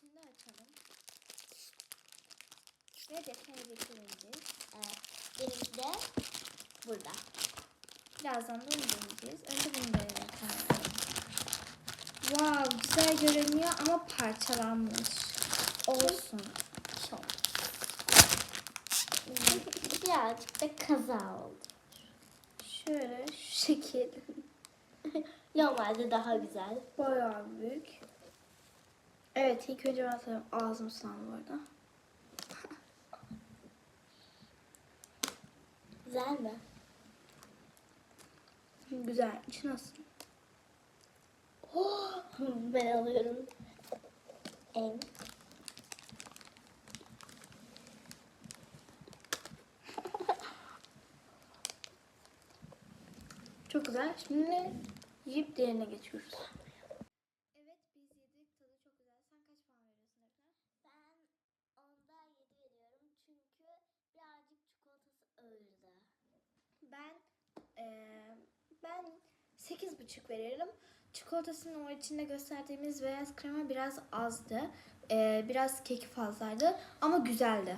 şimdi açalım. Ve defneyi bitireceğiz. Evet. Benimki de burada. Birazdan da onu deneyeceğiz. Önce bunu deneyelim. Wow güzel görünüyor ama parçalanmış. Olsun. Çok. Birazcık da kaza oldu. Şöyle şu şekil. Normalde daha güzel. Bayağı büyük. Evet ilk önce ben sana ağzım sulandı bu arada. Güzel mi? Güzel. İçi nasıl? Oh, ben alıyorum. En. Çok güzel. Şimdi yiyip diğerine geçiyoruz. Evet biz yedik. Tadı çok güzel. Sen kaç puan veriyorsun Defne? Ben onda 7 veriyorum çünkü birazcık çikolatası ağırdı. Ben eee ben 8,5 veririm. Çikolatasının o içinde gösterdiğimiz beyaz krema biraz azdı. Eee, biraz keki fazlaydı ama güzeldi.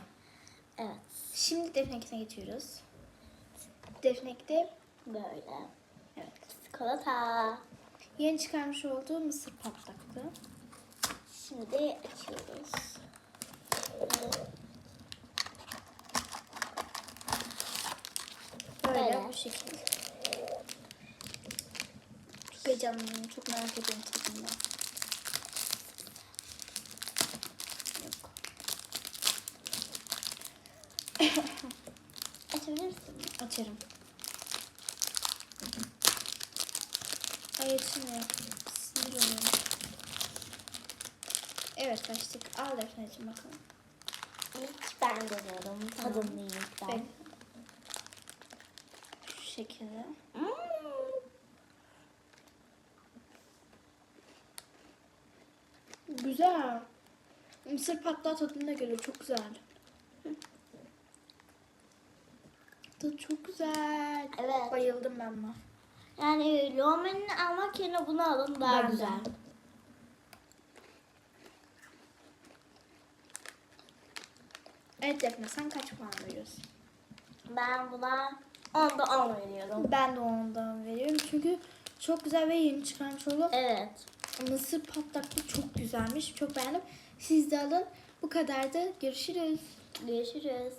Evet. Şimdi Defne'kine geçiyoruz. Defne'de Böyle. evet. Çikolata. Yeni çıkarmış olduğu mısır patlaktı. Şimdi açıyoruz. Bu şekilde. Çok heyecanlıyım. Çok merak ediyorum tadını. Yok. Açabilirsin. Açarım. Ay açılmıyor. Sinir oluyorum. Evet açtık. Al Defne'cim bakalım. İlk ben deniyorum. Tamam. Tadımlıyım ilk ben. Şekilde. Hmm. Güzel. Mısır patlağı tadına geliyor. Çok güzel. Tadı çok güzel. Evet. Bayıldım ben buna. Yani Roman'ini almak yerine bunu alın daha Ben de. güzel. Evet Defne sen kaç puan veriyorsun? Ben buna 10'da 10 veriyorum. Ben de ondan veriyorum. Çünkü çok güzel ve yeni çıkarmış oldum. Evet. Mısır patlaklı çok güzelmiş. Çok beğendim. Siz de alın. Bu kadar da görüşürüz. Görüşürüz.